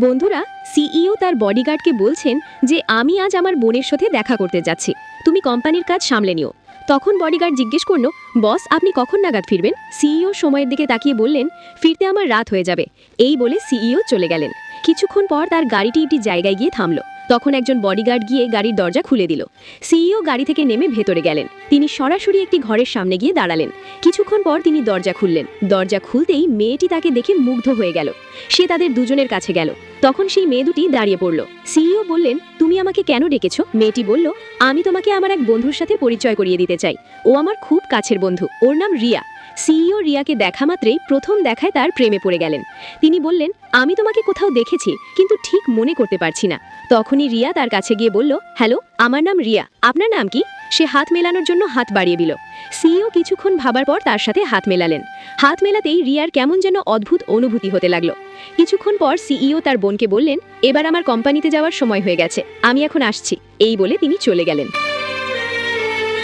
বন্ধুরা সিইও তার বডিগার্ডকে বলছেন যে, আমি আজ আমার বোনের সাথে দেখা করতে যাচ্ছি। তুমি কোম্পানির কাজ সামলে নিও। তখন বডিগার্ড জিজ্ঞেস করল, বস, আপনি কখন নাগাদ ফিরবেন? সিইও সময়ের দিকে তাকিয়ে বললেন, ফিরতে আমার রাত হয়ে যাবে। এই বলে সিইও চলে গেলেন। কিছুক্ষণ পর তার গাড়িটি একটি জায়গায় গিয়ে থামলো। তখন একজন বডিগার্ড গিয়ে গাড়ির দরজা খুলে দিল। সিইও গাড়ি থেকে নেমে ভেতরে গেলেন। তিনি সরাসরি একটি ঘরের সামনে গিয়ে দাঁড়ালেন। কিছুক্ষণ পর তিনি দরজা খুললেন। দরজা খুলতেই মেয়েটি তাকে দেখে মুগ্ধ হয়ে গেল। সে তাদের দুজনের কাছে গেল। তখন সেই মেয়ে দুটি দাঁড়িয়ে পড়ল। সিইও বললেন, তুমি আমাকে কেন ডেকেছো? মেয়েটি বলল, আমি তোমাকে আমার এক বন্ধুর সাথে পরিচয় করিয়ে দিতে চাই। ও আমার খুব কাছের বন্ধু। ওর নাম রিয়া। সিইও রিয়াকে দেখা মাত্রেই প্রথম দেখায় তার প্রেমে পড়ে গেলেন। তিনি বললেন, আমি তোমাকে কোথাও দেখেছি, কিন্তু ঠিক মনে করতে পারছি না। তখনই রিয়া তার কাছে গিয়ে বলল, হ্যালো, আমার নাম রিয়া, আপনার নাম কি? সে হাত মেলানোর জন্য হাত বাড়িয়ে দিল। সিইও কিছুক্ষণ ভাবার পর তার সাথে হাত মেলালেন। হাত মেলাতেই রিয়ার কেমন যেন অদ্ভুত অনুভূতি হতে লাগল। কিছুক্ষণ পর সিইও তার বোনকে বললেন, এবার আমার কোম্পানিতে যাওয়ার সময় হয়ে গেছে, আমি এখন আসছি। এই বলে তিনি চলে গেলেন।